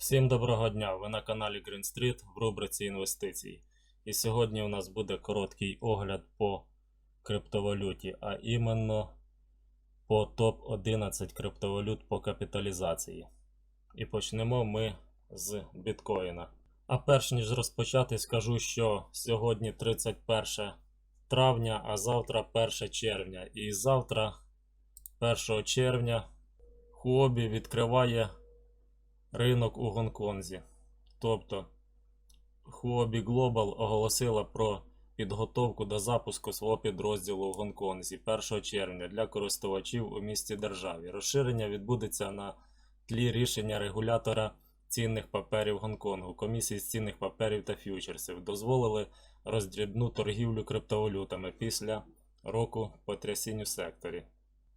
Всім доброго дня! Ви на каналі Green Street в рубриці інвестиції. І сьогодні у нас буде короткий огляд по криптовалюті, а іменно по топ-11 криптовалют по капіталізації. І почнемо ми з біткоїна. А перш ніж розпочати, скажу, що сьогодні 31 травня, а завтра 1 червня. І завтра, 1 червня, Хуобі відкриває ринок у Гонконзі. Тобто Huobi Global оголосила про підготовку до запуску свого підрозділу у Гонконзі 1 червня для користувачів у місті державі. Розширення відбудеться на тлі рішення регулятора цінних паперів Гонконгу, комісії з цінних паперів та ф'ючерсів. Дозволили роздрібну торгівлю криптовалютами після року потрясінь у секторі.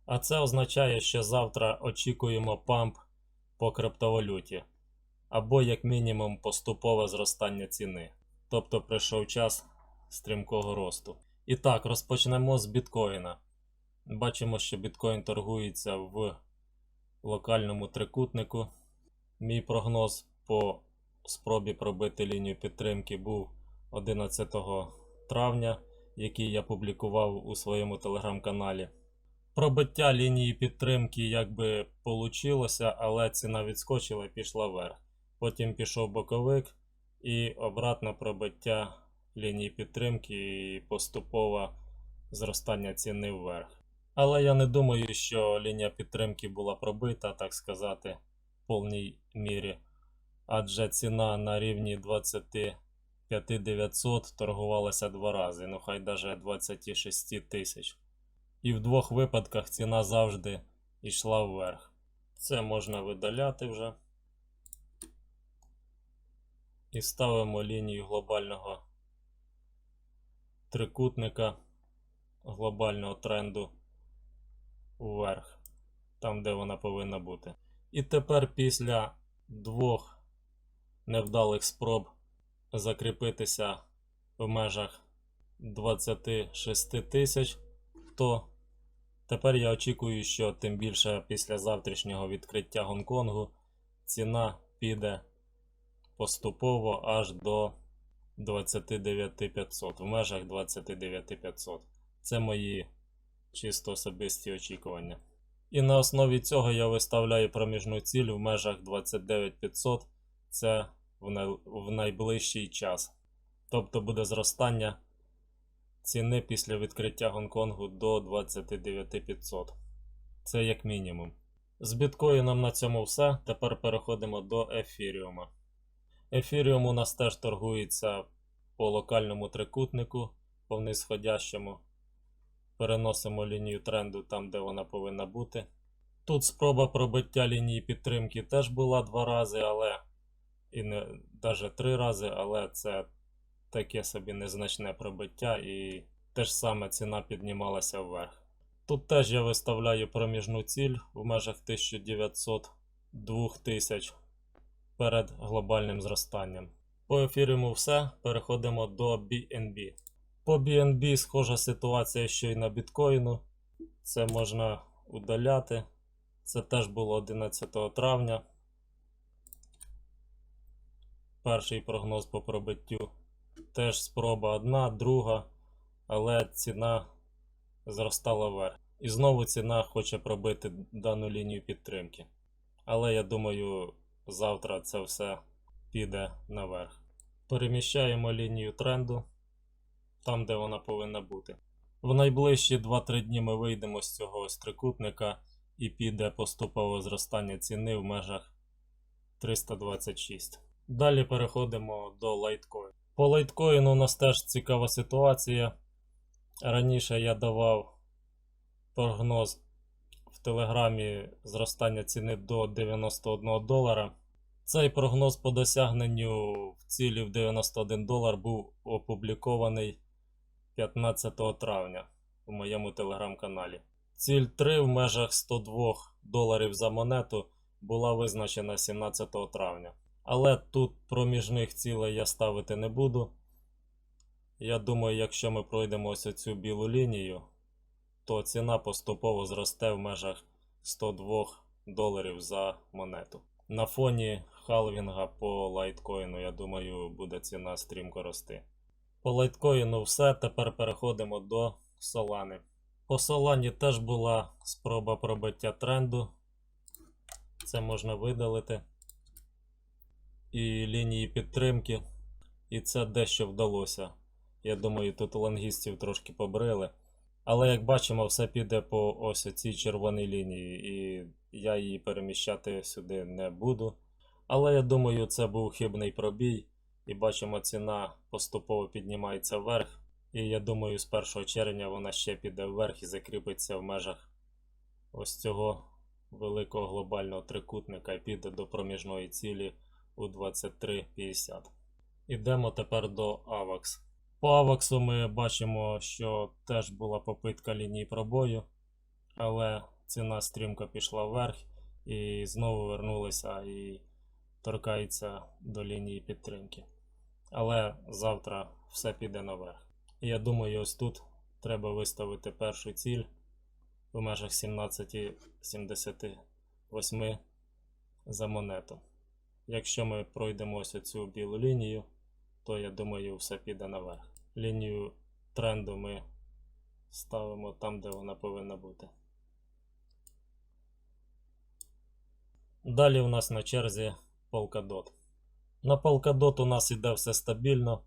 А це означає, що завтра очікуємо памп по криптовалюті, або як мінімум поступове зростання ціни. Тобто прийшов час стрімкого росту. І так, розпочнемо з біткоїна. Бачимо, що біткоін торгується в локальному трикутнику. Мій прогноз по спробі пробити лінію підтримки був 11 травня, який я публікував у своєму телеграм-каналі. Пробиття лінії підтримки якби получилося, але ціна відскочила і пішла вверх. Потім пішов боковик і обратне пробиття лінії підтримки і поступове зростання ціни вверх. Але я не думаю, що лінія підтримки була пробита, так сказати, в повній мірі. Адже ціна на рівні 25 900 торгувалася два рази, ну хай даже 26 тисяч. І в двох випадках ціна завжди йшла вверх. Це можна видаляти вже. І ставимо лінію глобального трикутника глобального тренду вверх, там де вона повинна бути. І тепер після двох невдалих спроб закріпитися в межах 26 тисяч, то Тепер я очікую, що тим більше після завтрашнього відкриття Гонконгу ціна піде поступово аж до 29500, в межах 29500. Це мої чисто особисті очікування. І на основі цього я виставляю проміжну ціль в межах 29500. Це в, най... в найближчий час. Тобто буде зростання ціни після відкриття Гонконгу до 29500. Це як мінімум. З біткоїном на цьому все. Тепер переходимо до ефіріума. Ефіріум у нас теж торгується по локальному трикутнику, по нисходящому. Переносимо лінію тренду там, де вона повинна бути. Тут спроба пробиття лінії підтримки теж була два рази, але і не навіть три рази, але це таке собі незначне пробиття і теж саме ціна піднімалася вверх. Тут теж я виставляю проміжну ціль в межах 1900-2000 перед глобальним зростанням. По ефіріму все, переходимо до BNB. По BNB схожа ситуація, що й на біткоїну. Це можна удаляти. Це теж було 11 травня. Перший прогноз по пробиттю. Теж спроба одна, друга, але ціна зростала вверх. І знову ціна хоче пробити дану лінію підтримки. Але я думаю, завтра це все піде наверх. Переміщаємо лінію тренду там, де вона повинна бути. В найближчі 2-3 дні ми вийдемо з цього ось трикутника і піде поступове зростання ціни в межах 326. Далі переходимо до Litecoin. По лайткоїну у нас теж цікава ситуація. Раніше я давав прогноз в Телеграмі зростання ціни до 91 долара. Цей прогноз по досягненню в цілі в 91 долар був опублікований 15 травня в моєму телеграм-каналі. Ціль 3 в межах 102 доларів за монету була визначена 17 травня. Але тут проміжних цілей я ставити не буду. Я думаю, якщо ми пройдемо ось цю білу лінію, то ціна поступово зросте в межах 102 доларів за монету. на фоні халвінга по лайткоїну, я думаю, буде ціна стрімко рости. По лайткоїну все. Тепер переходимо до Солани. По Солані теж була спроба пробиття тренду. Це можна видалити. І лінії підтримки. І це дещо вдалося. Я думаю, тут лангістів трошки побрили. Але як бачимо, все піде по ось цій червоній лінії, і я її переміщати сюди не буду. Але я думаю, це був хибний пробій, і бачимо, ціна поступово піднімається вверх. І я думаю, з 1 червня вона ще піде вверх і закріпиться в межах ось цього великого глобального трикутника і піде до проміжної цілі у 23.50. Ідемо тепер до AVAX. По Аваксу ми бачимо, що теж була попитка лінії пробою, але ціна стрімко пішла вверх і знову вернулася і торкається до лінії підтримки. Але завтра все піде наверх. Я думаю, ось тут треба виставити першу ціль в межах 17,78 за монету. Якщо ми пройдемо ось цю білу лінію, то я думаю, все піде наверх. Лінію тренду ми ставимо там, де вона повинна бути. Далі у нас на черзі Polkadot. На Polkadot у нас іде все стабільно.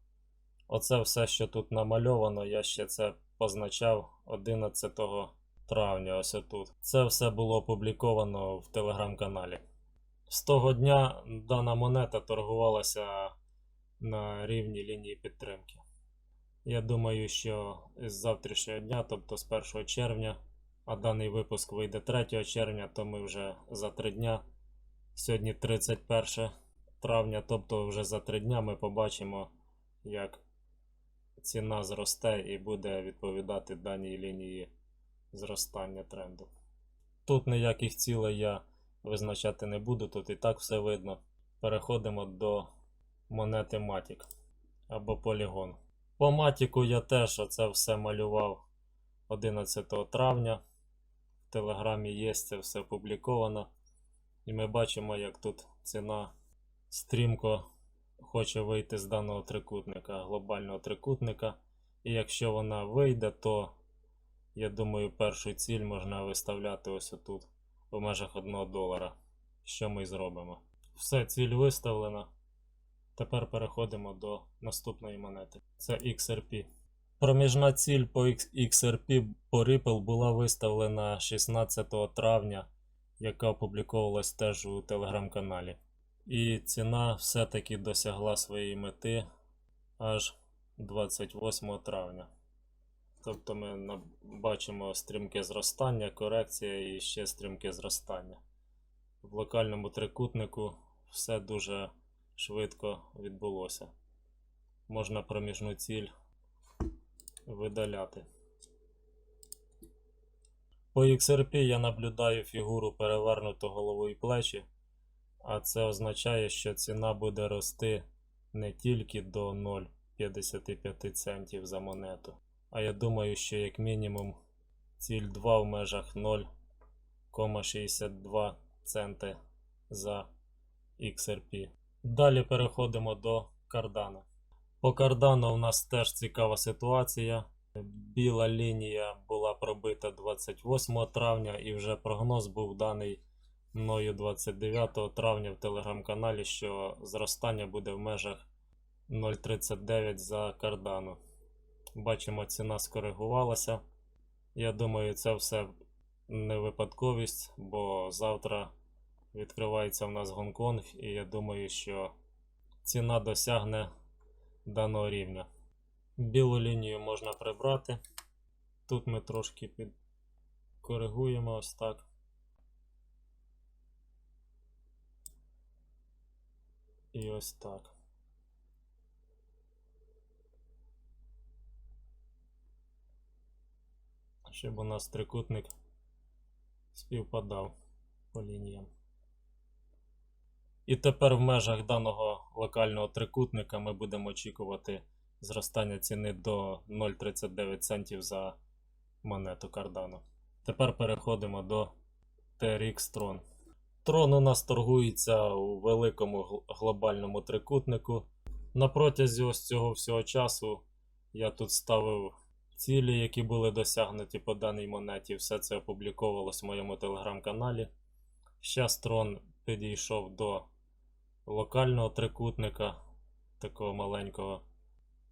Оце все, що тут намальовано, я ще це позначав 11 травня. Ось тут. Це все було опубліковано в телеграм-каналі. З того дня дана монета торгувалася на рівні лінії підтримки. Я думаю, що з завтрашнього дня, тобто з 1 червня, а даний випуск вийде 3 червня, то ми вже за 3 дня. Сьогодні 31 травня, тобто вже за 3 дня ми побачимо, як ціна зросте і буде відповідати даній лінії зростання тренду. Тут ніяких цілей я визначати не буду, тут і так все видно. Переходимо до монети Matic або Polygon. По Матіку я теж оце все малював 11 травня. В Телеграмі є це все опубліковано. І ми бачимо, як тут ціна стрімко хоче вийти з даного трикутника, глобального трикутника. І якщо вона вийде, то я думаю, першу ціль можна виставляти ось отут в межах 1 долара. Що ми й зробимо. Все, ціль виставлена. Тепер переходимо до наступної монети. Це XRP. Проміжна ціль по XRP по Ripple була виставлена 16 травня, яка опубліковувалась теж у телеграм-каналі. І ціна все-таки досягла своєї мети аж 28 травня. Тобто ми бачимо стрімке зростання, корекція і ще стрімке зростання. В локальному трикутнику все дуже швидко відбулося. Можна проміжну ціль видаляти. По XRP я наблюдаю фігуру перевернуто голову і плечі, а це означає, що ціна буде рости не тільки до 0,55 центів за монету. А я думаю, що як мінімум ціль 2 в межах 0,62 центи за XRP. Далі переходимо до кардана. По кардану у нас теж цікава ситуація. Біла лінія була пробита 28 травня і вже прогноз був даний мною 29 травня в телеграм-каналі, що зростання буде в межах 0,39 за кардану. Бачимо, ціна скоригувалася. Я думаю, це все не випадковість, бо завтра відкривається в нас Гонконг, і я думаю, що ціна досягне даного рівня. Білу лінію можна прибрати. Тут ми трошки підкоригуємо ось так. І ось так. Щоб у нас трикутник співпадав по лініям. І тепер в межах даного локального трикутника ми будемо очікувати зростання ціни до 0,39 центів за монету Cardano. Тепер переходимо до TRX Tron. Трон у нас торгується у великому глобальному трикутнику. На протязі ось цього всього часу я тут ставив цілі, які були досягнуті по даній монеті. Все це опубліковувалось в моєму телеграм-каналі. Щас трон підійшов до локального трикутника, такого маленького.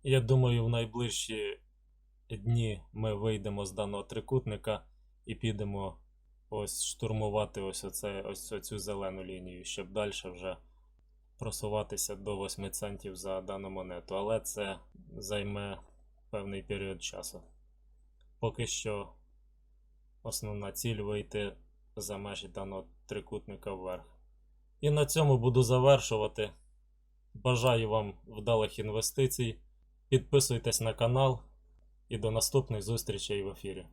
Я думаю, в найближчі дні ми вийдемо з даного трикутника і підемо ось штурмувати ось, оце, ось оцю зелену лінію, щоб далі вже просуватися до 8 центів за дану монету. Але це займе певний період часу. Поки що основна ціль вийти за межі даного трикутника вверх. І на цьому буду завершувати. Бажаю вам вдалих інвестицій. Підписуйтесь на канал і до наступних зустрічей в ефірі.